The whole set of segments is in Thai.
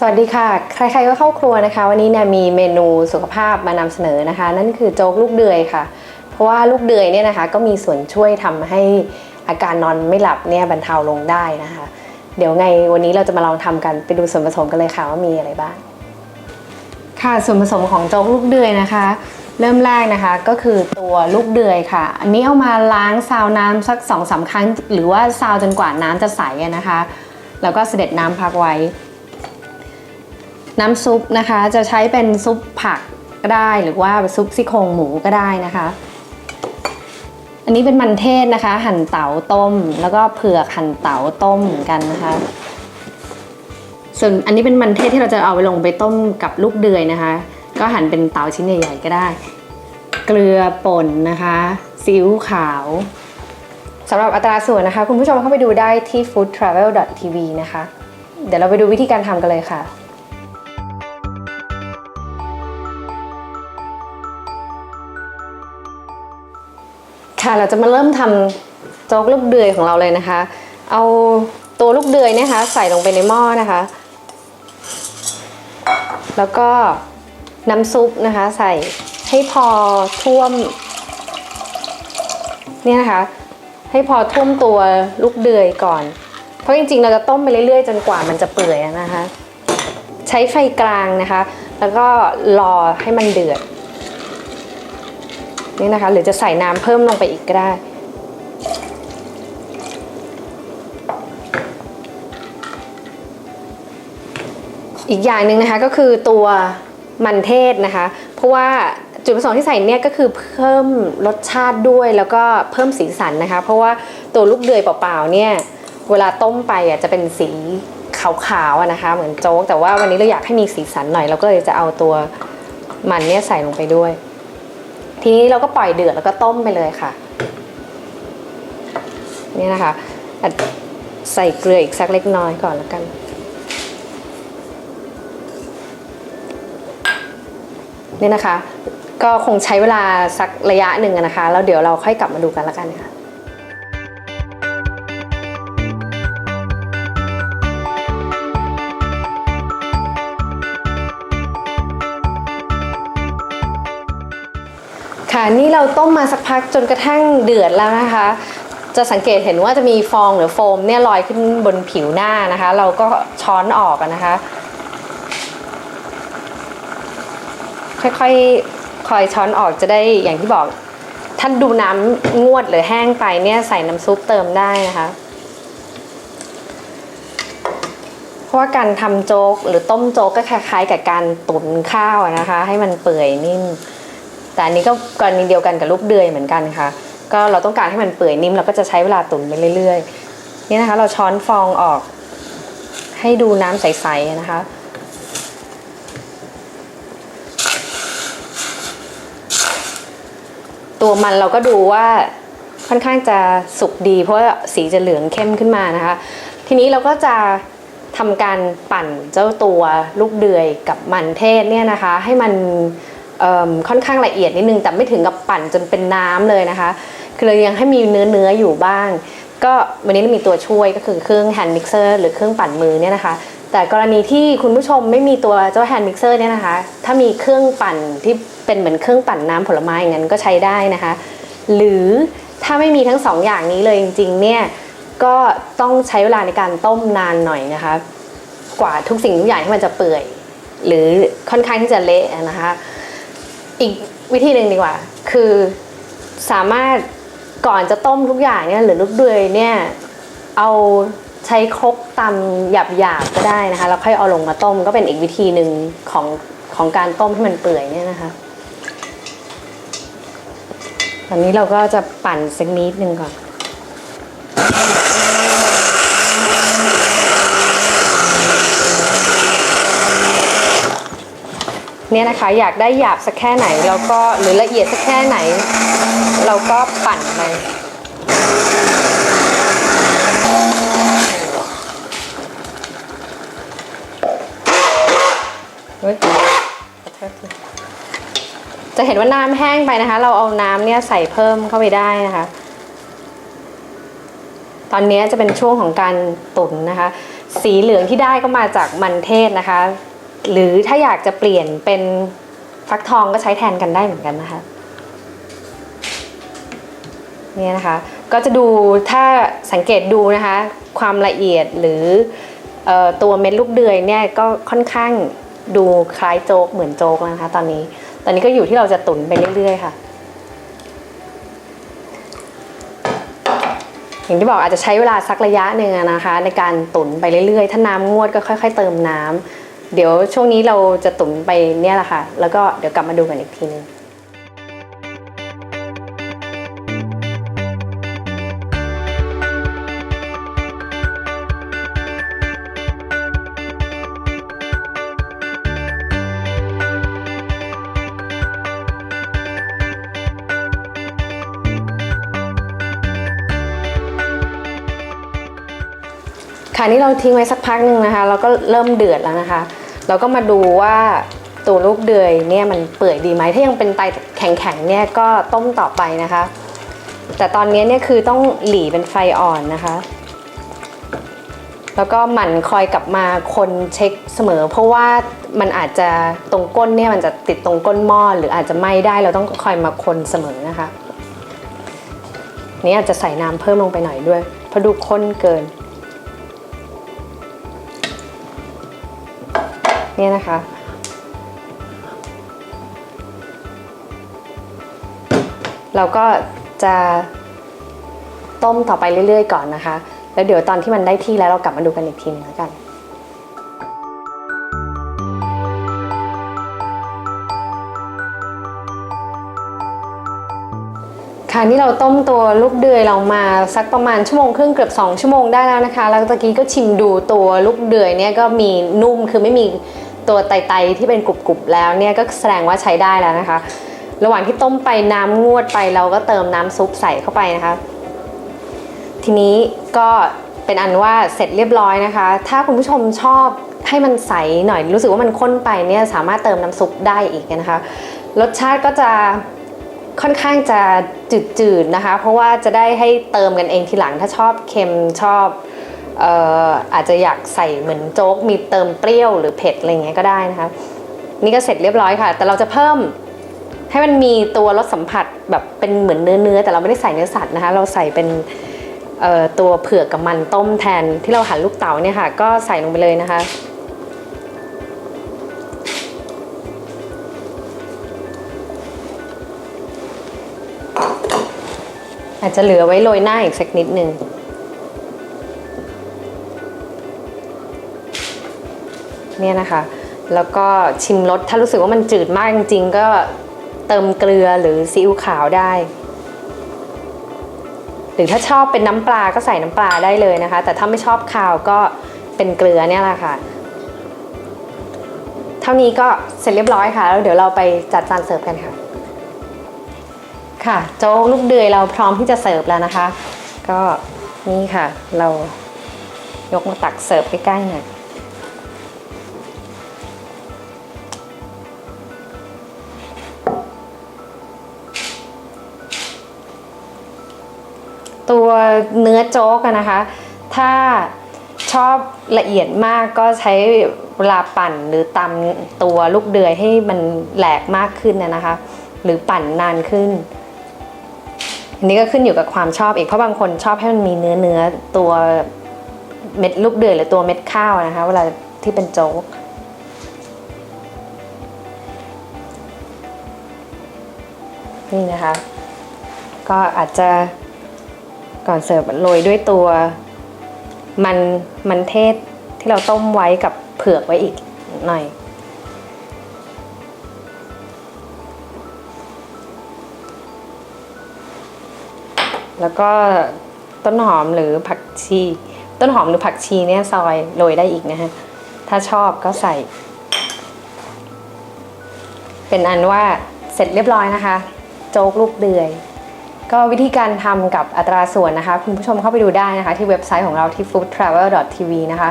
สวัสดีค่ะ ใครๆก็เข้าครัวนะคะ วันนี้เนี่ยมีเมนูสุขภาพมานำเสนอนะคะ นั่นคือโจ๊กลูกเดือยค่ะ เพราะว่าลูกเดือยเนี่ยนะคะ ก็มีส่วนช่วยทำให้อาการนอนไม่หลับเนี่ยบรรเทาลงได้นะคะ เดี๋ยวไงวันนี้เราจะมาลองทำกันไปดูส่วนผสมกันเลยค่ะว่ามีอะไรบ้าง ค่ะส่วนผสมของโจ๊กลูกเดือยนะคะ เริ่มแรกนะคะก็คือตัวลูกเดือยค่ะ อันนี้เอามาล้างซาวน้ำสัก2อสาครั้ง หรือว่าซาวจนกว่าน้ำจะใสนะคะ แล้วก็เสด็จน้ำพักไว้ น้ำซุปนะคะจะใช้เป็นซุปผักก็ได้ หรือว่าซุปซี่โครงหมูก็ได้นะคะ อันนี้เป็นมันเทศนะคะ หั่นเต๋าต้ม แล้วก็เผือกหั่นเต๋าต้มเหมือนกันนะคะ ส่วนอันนี้เป็นมันเทศที่เราจะเอาไปลงไปต้มกับลูกเดือยนะคะ ก็หั่นเป็นเต๋าชิ้นใหญ่ๆก็ได้ เกลือป่นนะคะซีอิ๊วขาวสำหรับอัตราส่วนนะคะ คุณผู้ชมเข้าไปดูได้ที่ foodtravel.tv นะคะ เดี๋ยวเราไปดูวิธีการทำกันเลยค่ะ ค่ะเราจะมาเริ่มทำโจ๊กลูกเดือยของเราเลยนะคะ เอาตัวลูกเดือยนะคะ ใส่ลงไปในหม้อนะคะ แล้วก็น้ำซุปนะคะ ใส่ให้พอท่วม เนี่ยนะคะ ให้พอท่วมตัวลูกเดือยก่อน เพราะจริงๆ เราจะต้มไปเรื่อยๆ จนกว่ามันจะเปื่อยนะคะ ใช้ไฟกลางนะคะ แล้วก็รอให้มันเดือด นี่นะคะ หรือจะใส่น้ำเพิ่มลงไปอีกก็ได้ อีกอย่างหนึ่งนะคะก็คือตัวมันเทศนะคะ เพราะว่าจุดประสงค์ที่ใส่เนี่ยก็คือเพิ่มรสชาติด้วยแล้วก็เพิ่มสีสันนะคะ เพราะว่าตัวลูกเดือยเปล่าๆเนี่ยเวลาต้มไปอะจะเป็นสีขาวๆนะคะ เหมือนโจ๊กแต่ว่าวันนี้เราอยากให้มีสีสันหน่อยเราก็เลยจะเอาตัวมันเนี่ยใส่ลงไปด้วย ทีนี้เราก็ปล่อยเดือดแล้วก็ต้มไปเลยค่ะ นี่นะคะ ใส่เกลืออีกสักเล็กน้อยก่อนแล้วกัน นี่นะคะ ก็คงใช้เวลาสักระยะหนึ่งนะคะ แล้วเดี๋ยวเราค่อยกลับมาดูกันแล้วกันค่ะ ค่ะนี่เราต้มมาสักพักจนกระทั่งเดือดแล้วนะคะ จะสังเกตเห็นว่าจะมีฟองหรือโฟมเนี่ยลอยขึ้นบนผิวหน้านะคะ เราก็ช้อนออกนะคะ ค่อยๆคอยช้อนออกจะได้อย่างที่บอกท่านดูน้ำงวดหรือแห้งไปเนี่ยใส่น้ำซุปเติมได้นะคะเพราะว่าการทำโจ๊กหรือต้มโจ๊กก็คล้ายๆกับการตุ๋นข้าวนะคะ ให้มันเปื่อยนิ่ม แต่อันนี้ก็กรณีเดียวกันกับลูกเดือยเหมือนกันค่ะ ก็เราต้องการให้มันเปื่อยนิ่มเราก็จะใช้เวลาตุ๋นไปเรื่อยๆ นี่นะคะ เราช้อนฟองออก ให้ดูน้ำใสๆนะคะตัวมันเราก็ดูว่าค่อนข้างจะสุกดี เพราะสีจะเหลืองเข้มขึ้นมานะคะ ทีนี้เราก็จะทำการปั่นเจ้าตัวลูกเดือยกับมันเทศเนี่ยนะคะ ให้มัน ค่อนข้างละเอียดนิดนึงแต่ไม่ถึงกับปั่นจนเป็นน้ำเลยนะคะ คือเรายังให้มีเนื้อเนื้อๆอยู่บ้าง ก็วันนี้มีตัวช่วยก็คือเครื่องแฮนด์มิกเซอร์หรือเครื่องปั่นมือเนี่ยนะคะ แต่กรณีที่คุณผู้ชมไม่มีตัวเจ้าแฮนด์มิกเซอร์เนี่ยนะคะ ถ้ามีเครื่องปั่นที่เป็นเหมือนเครื่องปั่นน้ำผลไม้อย่างนั้นก็ใช้ได้นะคะ หรือถ้าไม่มีทั้งสองอย่างนี้เลยจริงๆเนี่ยก็ต้องใช้เวลาในการต้มนานหน่อยนะคะ กว่าทุกสิ่งทุกอย่างที่มันจะเปื่อย หรือค่อนข้างที่จะเละนะคะ อีกวิธีหนึ่งดีกว่า คือสามารถก่อนจะต้มทุกอย่างเนี่ยหรือลูกเดือยเนี่ยเอาใช้ครกตำหยาบๆก็ได้นะคะแล้วค่อยเอาลงมาต้มก็เป็นอีกวิธีหนึ่งของของการต้มให้มันเปื่อยเนี่ยนะคะตอนนี้เราก็จะปั่นสักนิดนึงก่อน เนี่ยนะคะอยากได้หยาบสักแค่ไหนแล้วก็หรือละเอียดสักแค่ไหน เราก็ปั่นไปเฮ้ยขอโทษทีจะเห็นว่าน้ำแห้งไปนะคะ เราเอาน้ำเนี่ยใส่เพิ่มเข้าไปได้นะคะ ตอนนี้จะเป็นช่วงของการตุ๋นนะคะ สีเหลืองที่ได้ก็มาจากมันเทศนะคะ หรือถ้าอยากจะเปลี่ยนเป็นฟักทองก็ใช้แทนกันได้เหมือนกันนะคะเนี่ยนะคะก็จะดูถ้าสังเกตดูนะคะความละเอียดหรือออตัวเม็ดลูกเดือยเนี่ยก็ค่อนข้างดูคล้ายโจ๊กเหมือนโจ๊กแล้วนะคะตอนนี้ตอนนี้ก็อยู่ที่เราจะตุ๋นไปเรื่อยๆค่ะ อย่างที่บอกอาจจะใช้เวลาสักระยะหนึ่งนะคะ ในการตุ๋นไปเรื่อยๆ ถ้าน้ำงวดก็ค่อย ๆ เติมน้ำ เดี๋ยวช่วงนี้เราจะตุ๋นไปเนี่ยแหละค่ะ แล้วก็เดี๋ยวกลับมาดูกันอีกทีนึง ค่ะนี่เราทิ้งไว้สักพักหนึ่งนะคะแล้วก็เริ่มเดือดแล้วนะคะ เราก็มาดูว่าตัวลูกเดือยเนี่ยมันเปื่อยดีไหมถ้ายังเป็นไตแข็งๆเนี่ยก็ต้มต่อไปนะคะ แต่ตอนนี้เนี่ยคือต้องหลีเป็นไฟอ่อนนะคะ แล้วก็หมั่นคอยกลับมาคนเช็คเสมอ เพราะว่ามันอาจจะตรงก้นเนี่ยมันจะติดตรงก้นหม้อหรืออาจจะไหม้ได้เราต้องคอยมาคนเสมอนะคะนี่อาจจะใส่น้ำเพิ่มลงไปหน่อยด้วยเพราะดูข้นเกิน เนี่ยนะคะ เราก็จะต้มต่อไปเรื่อย ๆ ก่อนนะคะ แล้วเดี๋ยวตอนที่มันได้ที่แล้วเรากลับมาดูกันอีกทีหนึงแล้วกันค่ะนี่เราต้มตัวลูกเดือยเรามาสักประมาณชั่วโมงครึ่งเกือบ2ชั่วโมงได้แล้วนะคะ แล้วตะกี้ก็ชิมดูตัวลูกเดือยเนี่ยก็มีนุ่มคือไม่มี ตัวไตๆที่เป็นกรุบๆแล้วเนี่ยก็แสดงว่าใช้ได้แล้วนะคะ ระหว่างที่ต้มไปน้ำงวดไปเราก็เติมน้ำซุปใส่เข้าไปนะคะ ทีนี้ก็เป็นอันว่าเสร็จเรียบร้อยนะคะ ถ้าคุณผู้ชมชอบให้มันใสหน่อยรู้สึกว่ามันข้นไปเนี่ยสามารถเติมน้ำซุปได้อีกนะคะ รสชาติก็จะค่อนข้างจะจืดๆนะคะ เพราะว่าจะได้ให้เติมกันเองทีหลังถ้าชอบเค็มชอบ อ่ออาจจะอยากใส่เหมือนโจ๊กมีเติมเปรี้ยวหรือเผ็ดอะไรเงี้ยก็ได้นะคะนี่ก็เสร็จเรียบร้อยค่ะ แต่เราจะเพิ่มให้มันมีตัวรสสัมผัสแบบเป็นเหมือนเนื้อเนื้อแต่เราไม่ได้ใส่เนื้อสัตว์นะคะ เราใส่เป็นตัวเผือกกับมันต้มแทนที่เราหั่นลูกเต๋าเนี่ยค่ะ ก็ใส่ลงไปเลยนะคะ อาจจะเหลือไว้โรยหน้าอีกสักนิดนึง เนี่ยนะคะ แล้วก็ชิมรสถ้ารู้สึกว่ามันจืดมากจริงๆ ก็เติมเกลือหรือซีอิ๊วขาวได้ หรือถ้าชอบเป็นน้ำปลาก็ใส่น้ำปลาได้เลยนะคะ แต่ถ้าไม่ชอบคาวก็เป็นเกลือเนี่ยแหละค่ะ เท่านี้ก็เสร็จเรียบร้อยค่ะ แล้วเดี๋ยวเราไปจัดจานเสิร์ฟกันค่ะ ค่ะโจ๊กลูกเดือยเราพร้อมที่จะเสิร์ฟแล้วนะคะ ก็นี่ค่ะ เรายกมาตักเสิร์ฟใกล้ๆหน่อย ตัวเนื้อโจ๊กนะคะ ถ้าชอบละเอียดมากก็ใช้เวลาปั่นหรือตำตัวลูกเดือยให้มันแหลกมากขึ้นนะนะคะ หรือปั่นนานขึ้น อันนี้ก็ขึ้นอยู่กับความชอบอีกเพราะบางคนชอบให้มันมีเนื้อเนื้อตัวเม็ดลูกเดือยหรือตัวเม็ดข้าวนะคะ เวลาที่เป็นโจ๊กนี่นะคะ ก็อาจจะ ก่อนเสิร์ฟโรยด้วยตัวมันมันเทศที่เราต้มไว้กับเผือกไว้อีกหน่อย แล้วก็ต้นหอมหรือผักชี ต้นหอมหรือผักชีเนี่ยซอยโรยได้อีกนะฮะ ถ้าชอบก็ใส่ เป็นอันว่าเสร็จเรียบร้อยนะคะ โจ๊กลูกเดือย ก็วิธีการทำกับอัตราส่วนนะคะ คุณผู้ชมเข้าไปดูได้นะคะ ที่เว็บไซต์ของเราที่ foodtravel.tv นะคะ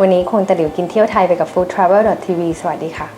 วันนี้คงตะหลิวกินเที่ยวไทยไปกับ foodtravel.tv สวัสดีค่ะ